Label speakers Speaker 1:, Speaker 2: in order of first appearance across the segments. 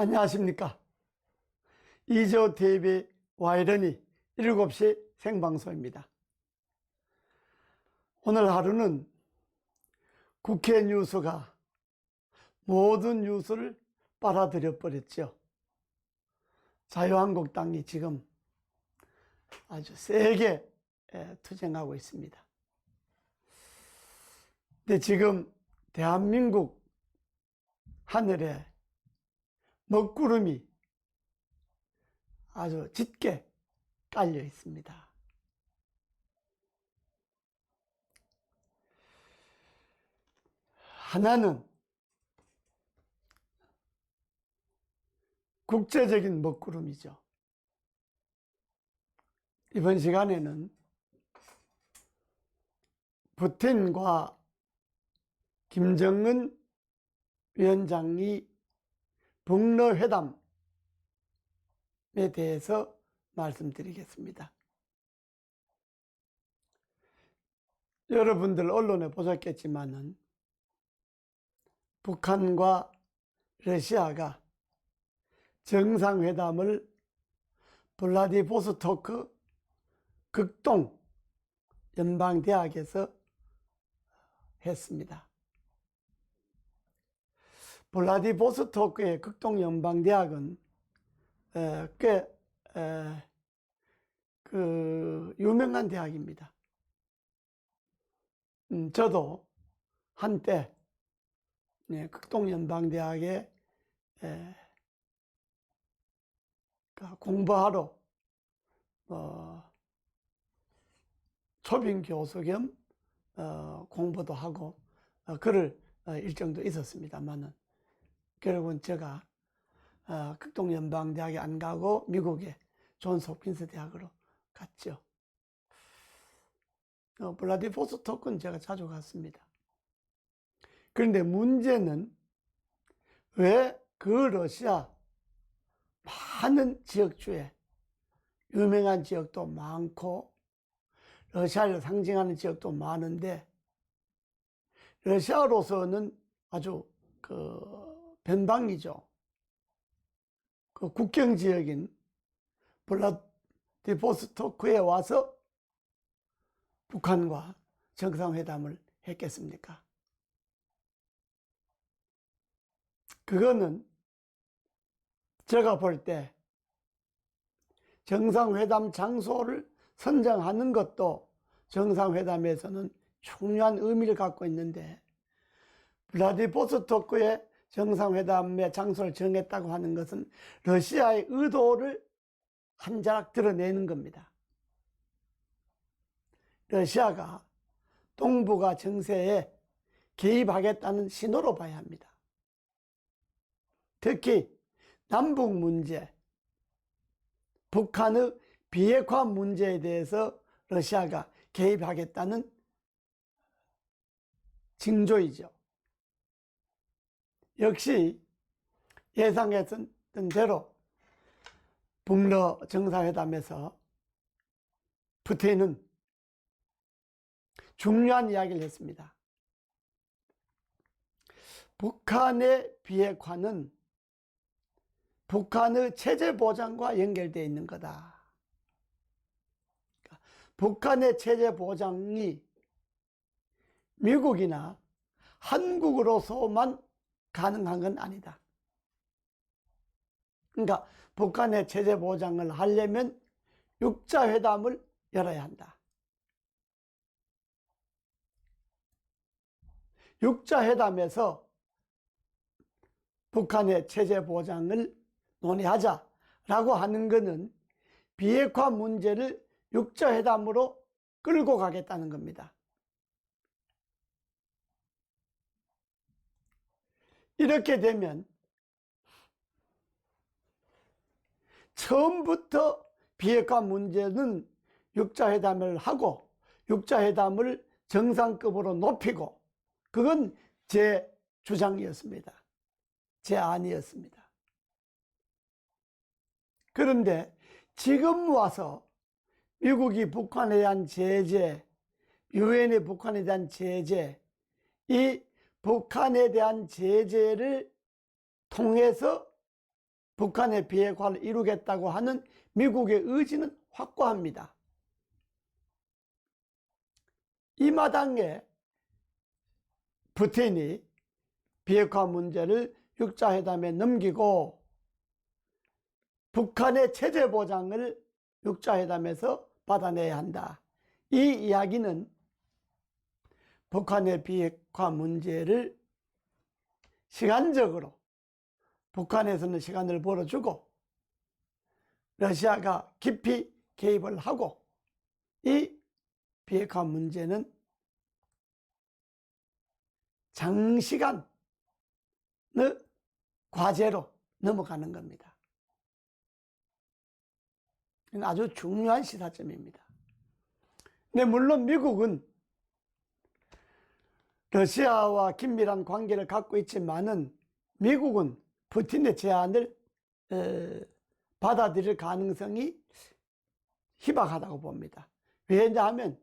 Speaker 1: 안녕하십니까. 이조 TV 와이런이 7시 생방송입니다. 오늘 하루는 국회 뉴스가 모든 뉴스를 빨아들여 버렸죠. 자유한국당이 지금 아주 세게 에, 투쟁하고 있습니다. 근데 지금 대한민국 하늘에 먹구름이 아주 짙게 깔려 있습니다. 하나는 국제적인 먹구름이죠. 이번 시간에는 푸틴과 김정은 위원장이 북러 회담에 대해서 말씀드리겠습니다. 여러분들 언론에 보셨겠지만은 북한과 러시아가 정상회담을 블라디보스토크 극동 연방대학에서 했습니다. 블라디보스토크의 극동연방대학은 에, 꽤, 에, 그, 유명한 대학입니다. 음, 저도 한때, 네, 극동연방대학에, 에, 그 공부하러, 어, 초빙 교수 겸, 어, 공부도 하고, 어, 그럴 어, 일정도 있었습니다만은, 결국은 제가 어, 극동연방대학에 안 가고 미국의 존 홉킨스 대학으로 갔죠. 어, 블라디보스토크는 제가 자주 갔습니다. 그런데 문제는 왜 그 러시아 많은 지역주에 유명한 지역도 많고 러시아를 상징하는 지역도 많은데 러시아로서는 아주 그 변방이죠. 그 국경 지역인 블라디보스토크에 와서 북한과 정상회담을 했겠습니까? 그거는 제가 볼 때 정상회담 장소를 선정하는 것도 정상회담에서는 중요한 의미를 갖고 있는데 블라디보스토크의 정상회담의 장소를 정했다고 하는 것은 러시아의 의도를 한 자락 드러내는 겁니다. 러시아가 동북아 정세에 개입하겠다는 신호로 봐야 합니다. 특히 남북 문제, 북한의 비핵화 문제에 대해서 러시아가 개입하겠다는 징조이죠. 역시 예상했던 대로 북러 정상회담에서 푸틴은 중요한 이야기를 했습니다. 북한의 비핵화는 북한의 체제 보장과 연결되어 있는 거다. 그러니까 북한의 체제 보장이 미국이나 한국으로서만 가능한 건 아니다. 그러니까 북한의 체제 보장을 하려면 육자회담을 열어야 한다. 육자회담에서 북한의 체제 보장을 논의하자라고 하는 것은 비핵화 문제를 육자회담으로 끌고 가겠다는 겁니다. 이렇게 되면 처음부터 비핵화 문제는 육자회담을 하고 육자회담을 정상급으로 높이고 그건 제 주장이었습니다. 제 안이었습니다. 그런데 지금 와서 미국이 북한에 대한 제재, 유엔이 북한에 대한 제재, 이 북한에 대한 제재를 통해서 북한의 비핵화를 이루겠다고 하는 미국의 의지는 확고합니다. 이 마당에 푸틴이 비핵화 문제를 육자회담에 넘기고 북한의 체제 보장을 육자회담에서 받아내야 한다. 이 이야기는 북한의 비핵화 문제를 시간적으로 북한에서는 시간을 벌어주고 러시아가 깊이 개입을 하고 이 비핵화 문제는 장시간의 과제로 넘어가는 겁니다. 아주 중요한 시사점입니다. 근데 물론 미국은 러시아와 긴밀한 관계를 갖고 있지만은 미국은 푸틴의 제안을 에, 받아들일 가능성이 희박하다고 봅니다. 왜냐하면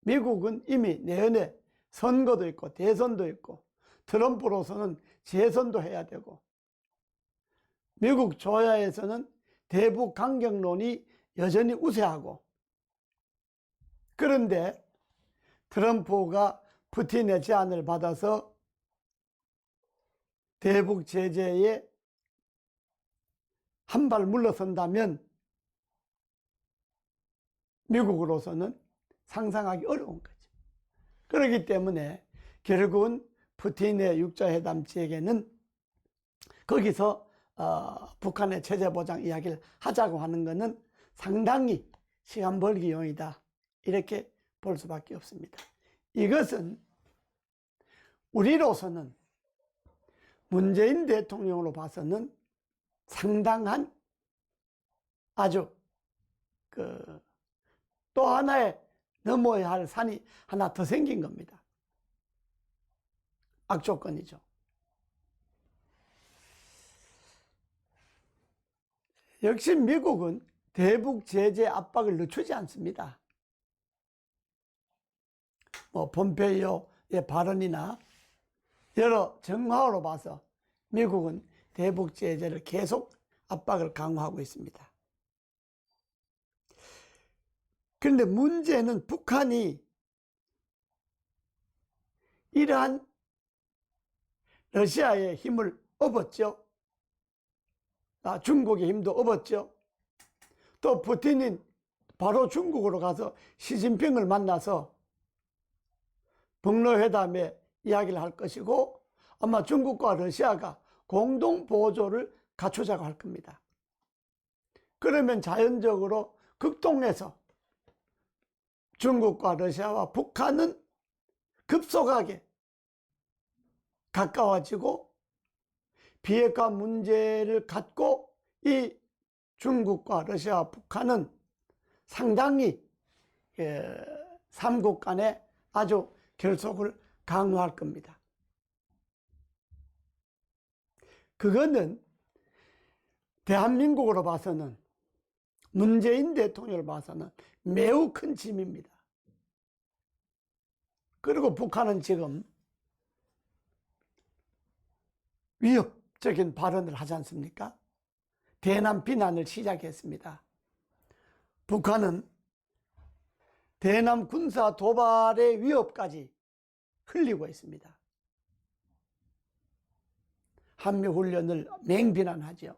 Speaker 1: 미국은 이미 내년에 선거도 있고 대선도 있고 트럼프로서는 재선도 해야 되고 미국 조야에서는 대북 강경론이 여전히 우세하고 그런데 트럼프가 푸틴의 제안을 받아서 대북 제재에 한 발 물러선다면 미국으로서는 상상하기 어려운 거죠. 그렇기 때문에 결국은 푸틴의 육자회담 지역에는 거기서 어, 북한의 체제 보장 이야기를 하자고 하는 것은 상당히 시간 벌기용이다. 이렇게 볼 수밖에 없습니다. 이것은 우리로서는 문재인 대통령으로 봐서는 상당한 아주 그 또 하나의 넘어야 할 산이 하나 더 생긴 겁니다. 악조건이죠. 역시 미국은 대북 제재 압박을 늦추지 않습니다. 뭐 폼페이오의 발언이나 여러 정황으로 봐서 미국은 대북 제재를 계속 압박을 강화하고 있습니다. 그런데 문제는 북한이 이러한 러시아의 힘을 업었죠. 아, 중국의 힘도 업었죠. 또 푸틴이 바로 중국으로 가서 시진핑을 만나서 북러회담에 이야기를 할 것이고 아마 중국과 러시아가 공동 보조를 갖추자고 할 겁니다. 그러면 자연적으로 극동에서 중국과 러시아와 북한은 급속하게 가까워지고 비핵화 문제를 갖고 이 중국과 러시아와 북한은 상당히 예, 삼국 간에 아주 결속을 강화할 겁니다. 그거는 대한민국으로 봐서는 문재인 대통령을 봐서는 매우 큰 짐입니다. 그리고 북한은 지금 위협적인 발언을 하지 않습니까? 대남 비난을 시작했습니다. 북한은 대남 군사 도발의 위협까지 흘리고 있습니다. 한미 훈련을 맹비난하죠.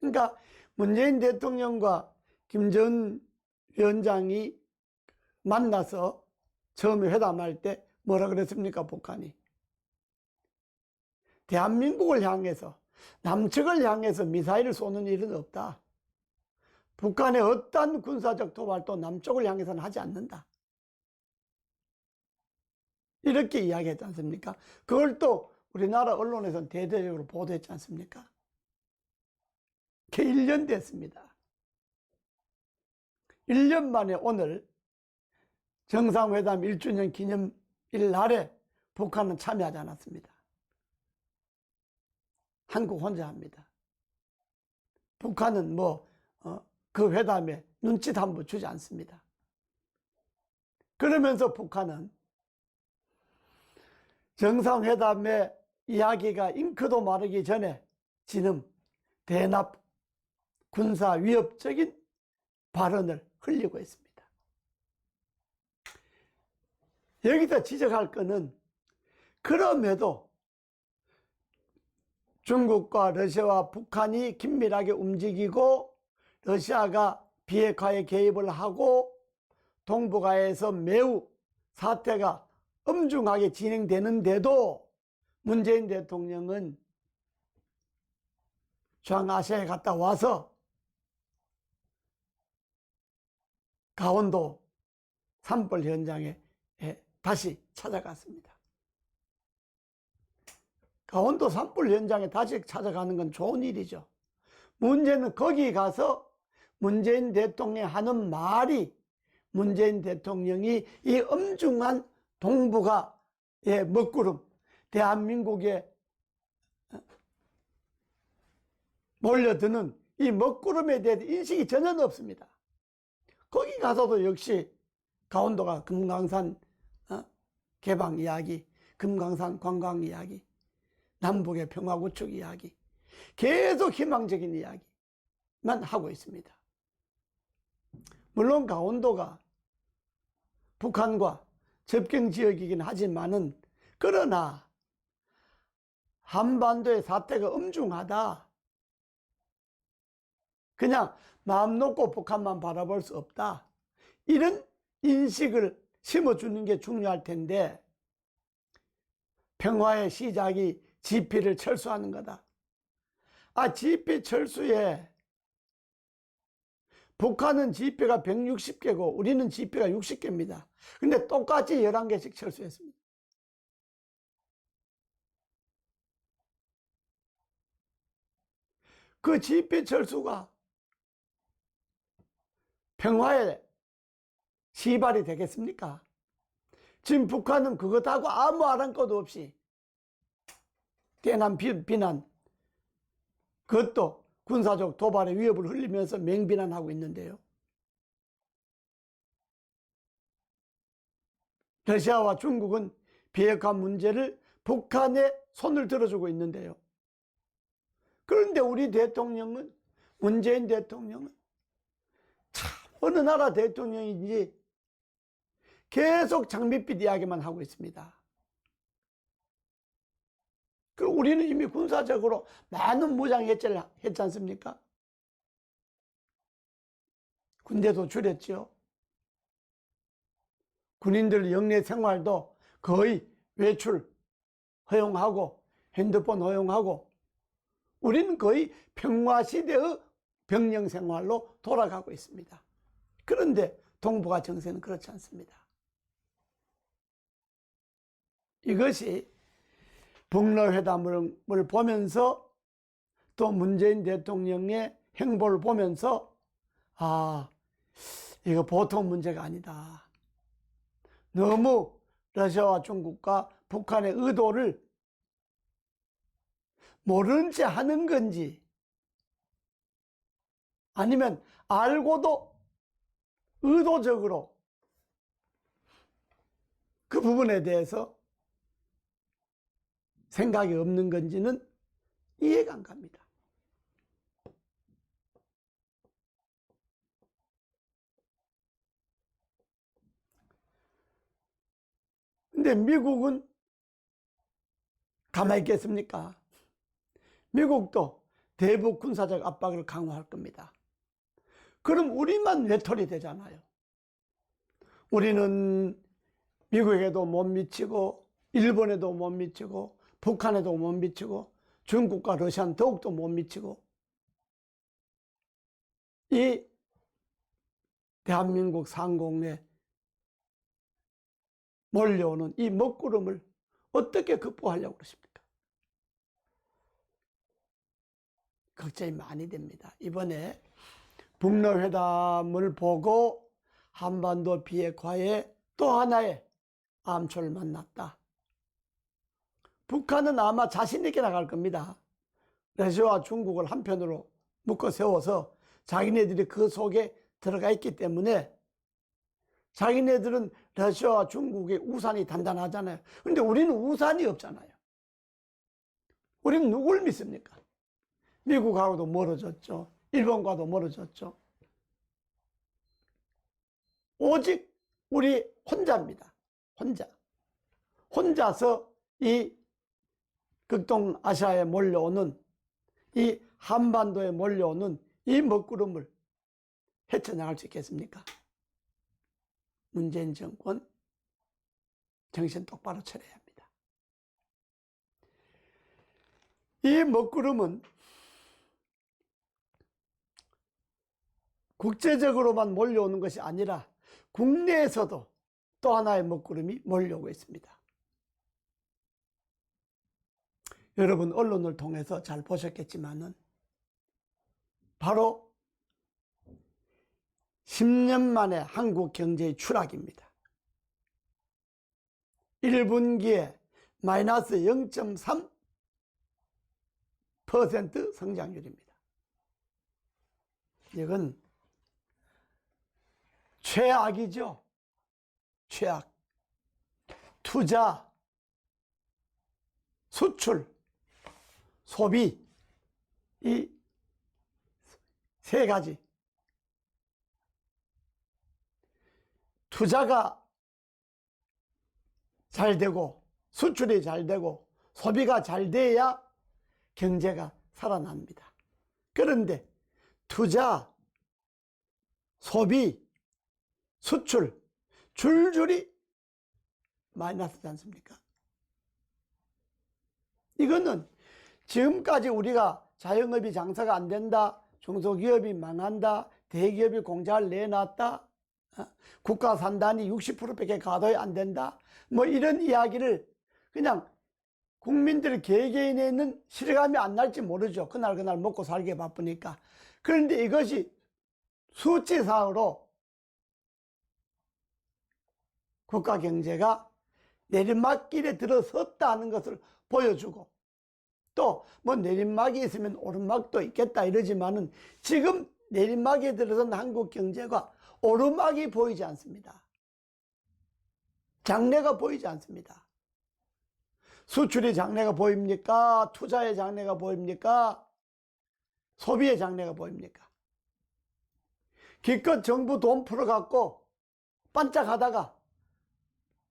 Speaker 1: 그러니까 문재인 대통령과 김전 위원장이 만나서 처음에 회담할 때 뭐라 그랬습니까? 북한이. 대한민국을 향해서 남측을 향해서 미사일을 쏘는 일은 없다. 북한의 어떤 군사적 도발도 남쪽을 향해서는 하지 않는다. 이렇게 이야기했지 않습니까? 그걸 또 우리나라 언론에서는 대대적으로 보도했지 않습니까? 그 1년 됐습니다. 1년 만에 오늘 정상회담 1주년 기념일 날에 북한은 참여하지 않았습니다. 한국 혼자 합니다. 북한은 뭐, 어, 그 회담에 눈짓 한 번 주지 않습니다. 그러면서 북한은 정상회담의 이야기가 잉크도 마르기 전에 지금 대납 군사 위협적인 발언을 흘리고 있습니다. 여기서 지적할 것은 그럼에도 중국과 러시아와 북한이 긴밀하게 움직이고 러시아가 비핵화에 개입을 하고 동북아에서 매우 사태가 엄중하게 진행되는데도 문재인 대통령은 중앙아시아에 갔다 와서 강원도 산불 현장에 예, 다시 찾아갔습니다. 강원도 산불 현장에 다시 찾아가는 건 좋은 일이죠. 문제는 거기 가서 문재인 대통령이 하는 말이 문재인 대통령이 이 엄중한 동북아의 먹구름, 대한민국에 몰려드는 이 먹구름에 대해 인식이 전혀 없습니다. 거기 가서도 역시 강원도가 금강산 어? 개방 이야기, 금강산 관광 이야기, 남북의 평화 구축 이야기, 계속 희망적인 이야기만 하고 있습니다. 물론 강원도가 북한과 접경 지역이긴 하지만은 그러나 한반도의 사태가 엄중하다. 그냥 마음 놓고 북한만 바라볼 수 없다. 이런 인식을 심어주는 게 중요할 텐데 평화의 시작이 지피를 철수하는 거다. 아, 지피 철수에 북한은 지피가 160개고 우리는 지피가 60개입니다. 근데 똑같이 11개씩 철수했습니다. 그 지피 철수가 평화의 시발이 되겠습니까? 지금 북한은 그것하고 아무 아랑것도 없이 대남 비- 비난 그것도 군사적 도발의 위협을 흘리면서 맹비난하고 있는데요. 러시아와 중국은 비핵화 문제를 북한에 손을 들어주고 있는데요. 그런데 우리 대통령은 문재인 대통령은 참 어느 나라 대통령인지 계속 장밋빛 이야기만 하고 있습니다. 그리고 우리는 이미 군사적으로 많은 무장 해체를 했지 않습니까? 군대도 줄였죠. 군인들 영내 생활도 거의 외출 허용하고 핸드폰 허용하고 우리는 거의 평화시대의 병영 생활로 돌아가고 있습니다. 그런데 동북아 정세는 그렇지 않습니다. 이것이 북러회담을 보면서 또 문재인 대통령의 행보를 보면서 아, 이거 보통 문제가 아니다. 너무 러시아와 중국과 북한의 의도를 모른 채 하는 건지 아니면 알고도 의도적으로 그 부분에 대해서 생각이 없는 건지는 이해가 안 갑니다. 근데 미국은 가만히 있겠습니까? 미국도 대북 군사적 압박을 강화할 겁니다. 그럼 우리만 외톨이 되잖아요. 우리는 미국에도 못 미치고, 일본에도 못 미치고, 북한에도 못 미치고, 중국과 러시아는 더욱더 못 미치고, 이 대한민국 상공에 몰려오는 이 먹구름을 어떻게 극복하려고 그러십니까? 걱정이 많이 됩니다. 이번에 북러회담을 보고 한반도 비핵화에 또 하나의 암초를 만났다. 북한은 아마 자신있게 나갈 겁니다. 러시아와 중국을 한편으로 묶어 세워서 자기네들이 그 속에 들어가 있기 때문에 자기네들은 러시아와 중국의 우산이 단단하잖아요. 근데 우리는 우산이 없잖아요. 우리는 누굴 믿습니까? 미국하고도 멀어졌죠. 일본과도 멀어졌죠. 오직 우리 혼자입니다. 혼자. 혼자서 이 극동 아시아에 몰려오는 이 한반도에 몰려오는 이 먹구름을 헤쳐나갈 수 있겠습니까? 문재인 정권 정신 똑바로 차려야 합니다. 이 먹구름은 국제적으로만 몰려오는 것이 아니라 국내에서도 또 하나의 먹구름이 몰려오고 있습니다. 여러분 언론을 통해서 잘 보셨겠지만은 바로 10년 만에 한국 경제의 추락입니다. 1분기에 마이너스 0.3% 성장률입니다. 이건 최악이죠. 최악. 투자, 수출, 소비, 이 세 가지. 투자가 잘 되고, 수출이 잘 되고, 소비가 잘 돼야 경제가 살아납니다. 그런데 투자, 소비, 수출, 줄줄이 마이너스지 않습니까? 이거는 지금까지 우리가 자영업이 장사가 안 된다, 중소기업이 망한다, 대기업이 공장을 내놨다, 어, 국가 산단이 60%밖에 가동이 안 된다, 뭐 이런 이야기를 그냥 국민들 개개인에는 실감이 안 날지 모르죠. 그날 그날 먹고 살기 바쁘니까. 그런데 이것이 수치상으로 국가 경제가 내리막길에 들어섰다는 것을 보여주고 또 뭐 내리막이 있으면 오르막도 있겠다 이러지만은 지금 내리막에 들어선 한국 경제가 오르막이 보이지 않습니다. 장래가 보이지 않습니다. 수출의 장래가 보입니까? 투자의 장래가 보입니까? 소비의 장래가 보입니까? 기껏 정부 돈 풀어갖고 반짝하다가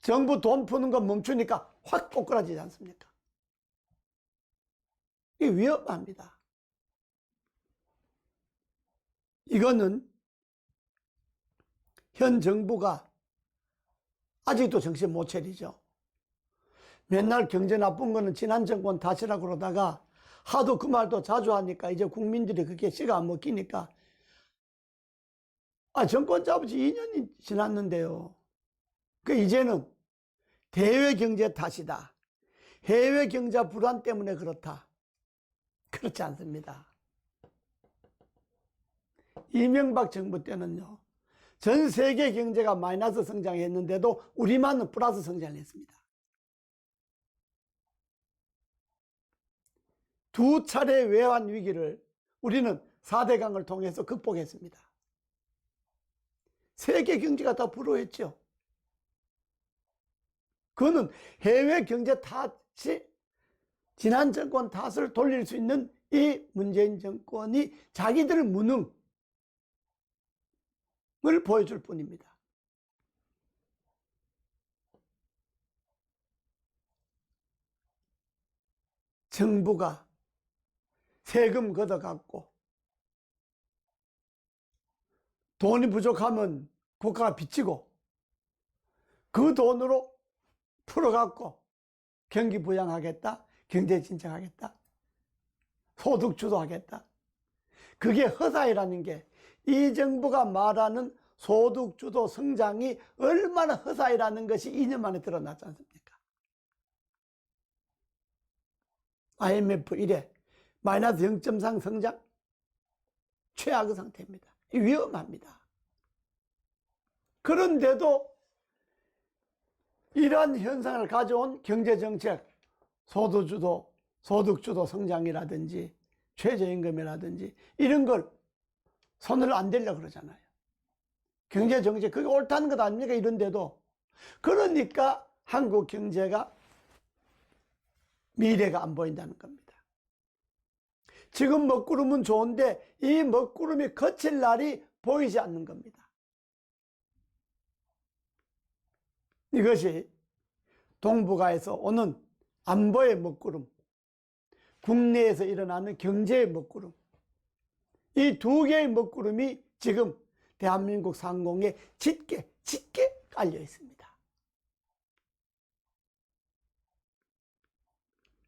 Speaker 1: 정부 돈 푸는 거 멈추니까 확 꼬꾸라지지 않습니까? 이게 위험합니다. 이거는 현 정부가 아직도 정신 못 차리죠. 맨날 경제 나쁜 거는 지난 정권 탓이라 그러다가 하도 그 말도 자주 하니까 이제 국민들이 그게 씨가 안 먹히니까 아 정권 잡은 지 2년이 지났는데요. 그 이제는 대외 경제 탓이다. 해외 경제 불안 때문에 그렇다. 그렇지 않습니다. 이명박 정부 때는요. 전 세계 경제가 마이너스 성장했는데도 우리만은 플러스 성장을 했습니다. 두 차례 외환 위기를 우리는 4대강을 통해서 극복했습니다. 세계 경제가 다 불어했죠. 그거는 해외 경제 탓이 지난 정권 탓을 돌릴 수 있는 이 문재인 정권이 자기들 무능을 보여줄 뿐입니다. 정부가 세금 걷어갖고 돈이 부족하면 국가가 빚지고 그 돈으로 풀어갖고 경기 부양하겠다, 경제 진정하겠다, 소득 주도하겠다. 그게 허사이라는 게 이 정부가 말하는 소득 주도 성장이 얼마나 허사이라는 것이 2년 만에 드러났지 않습니까? IMF 1에 마이너스 0.3 성장 최악의 상태입니다. 위험합니다. 그런데도 이러한 현상을 가져온 경제정책, 소득주도, 소득주도 성장이라든지 최저임금이라든지 이런 걸 손을 안 대려고 그러잖아요. 경제 정책, 그게 옳다는 것 아닙니까? 이런데도. 그러니까 한국 경제가 미래가 안 보인다는 겁니다. 지금 먹구름은 좋은데 이 먹구름이 거칠 날이 보이지 않는 겁니다. 이것이 동북아에서 오는 안보의 먹구름, 국내에서 일어나는 경제의 먹구름, 이 두 개의 먹구름이 지금 대한민국 상공에 짙게, 짙게 깔려 있습니다.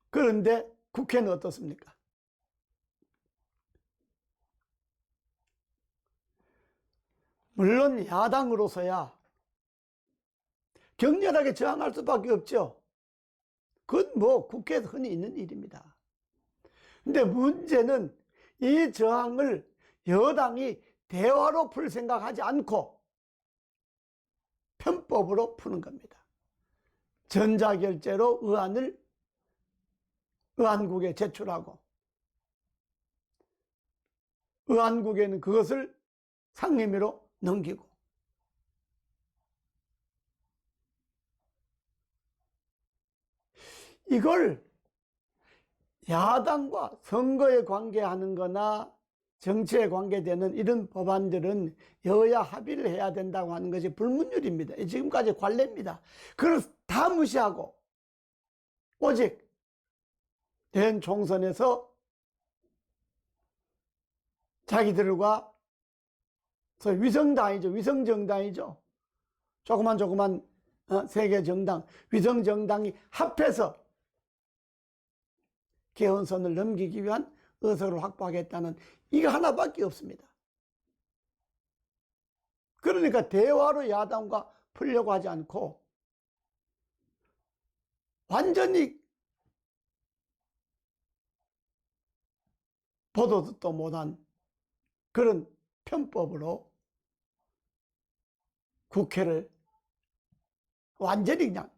Speaker 1: 그런데 국회는 어떻습니까? 물론 야당으로서야 격렬하게 저항할 수밖에 없죠. 그건 뭐 국회에서 흔히 있는 일입니다. 근데 문제는 이 저항을 여당이 대화로 풀 생각하지 않고 편법으로 푸는 겁니다. 전자결제로 의안을 의안국에 제출하고 의안국에는 그것을 상임위로 넘기고 이걸 야당과 선거에 관계하는 거나 정치에 관계되는 이런 법안들은 여야 합의를 해야 된다고 하는 것이 불문율입니다. 지금까지 관례입니다. 그걸 다 무시하고 오직 된 총선에서 자기들과 위성당이죠. 위성정당이죠. 조그만 조그만 어, 세계 정당, 위성정당이 합해서 개헌선을 넘기기 위한 의석을 확보하겠다는 이거 하나밖에 없습니다. 그러니까 대화로 야당과 풀려고 하지 않고 완전히 보도 듣도 못한 그런 편법으로 국회를 완전히 그냥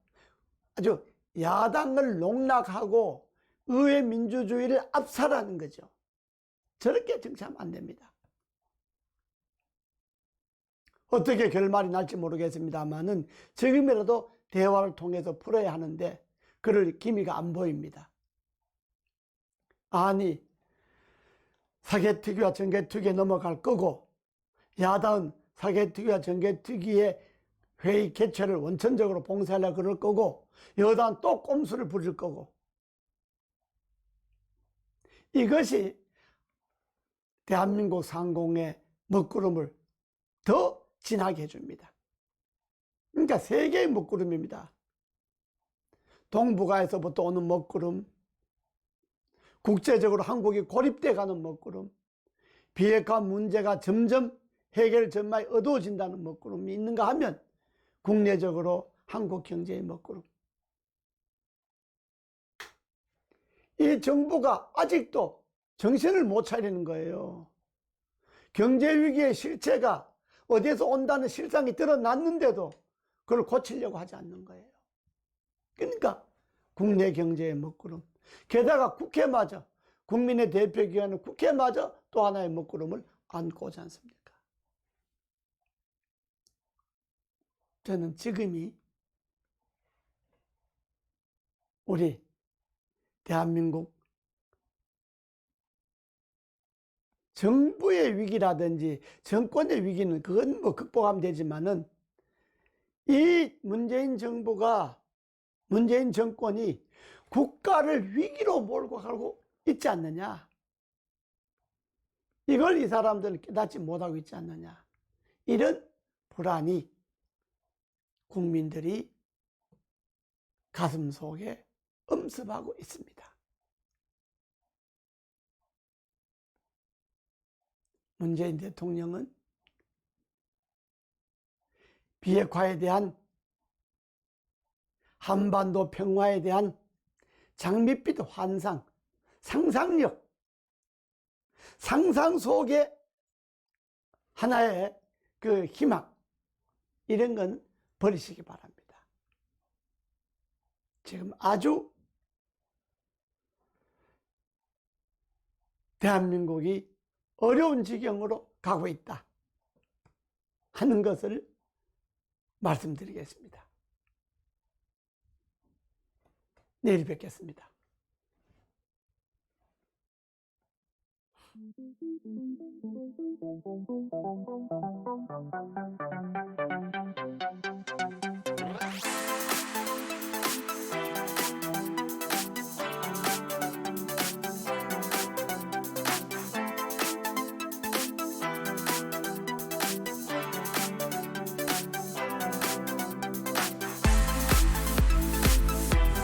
Speaker 1: 아주 야당을 농락하고 의회 민주주의를 압살하는 거죠. 저렇게 정치하면 안 됩니다. 어떻게 결말이 날지 모르겠습니다만은 지금이라도 대화를 통해서 풀어야 하는데 그럴 기미가 안 보입니다. 아니 사개특위와 정개특위에 넘어갈 거고 야당은 사개특위와 정개특위의 회의 개최를 원천적으로 봉쇄하려 그럴 거고 여당은 또 꼼수를 부릴 거고 이것이 대한민국 상공의 먹구름을 더 진하게 해줍니다. 그러니까 세 개의 먹구름입니다. 동북아에서부터 오는 먹구름, 국제적으로 한국이 고립돼 가는 먹구름, 비핵화 문제가 점점 해결 전망이 어두워진다는 먹구름이 있는가 하면 국내적으로 한국 경제의 먹구름. 이 정부가 아직도 정신을 못 차리는 거예요. 경제 위기의 실체가 어디에서 온다는 실상이 드러났는데도 그걸 고치려고 하지 않는 거예요. 그러니까 국내 경제의 먹구름. 게다가 국회마저 국민의 대표기관은 국회마저 또 하나의 먹구름을 안고 오지 않습니까? 저는 지금이 우리 대한민국 정부의 위기라든지 정권의 위기는 그건 뭐 극복하면 되지만은 이 문재인 정부가 문재인 정권이 국가를 위기로 몰고 가고 있지 않느냐. 이걸 이 사람들은 깨닫지 못하고 있지 않느냐. 이런 불안이 국민들이 가슴 속에 엄습하고 있습니다. 문재인 대통령은 비핵화에 대한 한반도 평화에 대한 장밋빛 환상, 상상력, 상상 속에 하나의 그 희망, 이런 건 버리시기 바랍니다. 지금 아주 대한민국이 어려운 지경으로 가고 있다 하는 것을 말씀드리겠습니다. 내일 뵙겠습니다.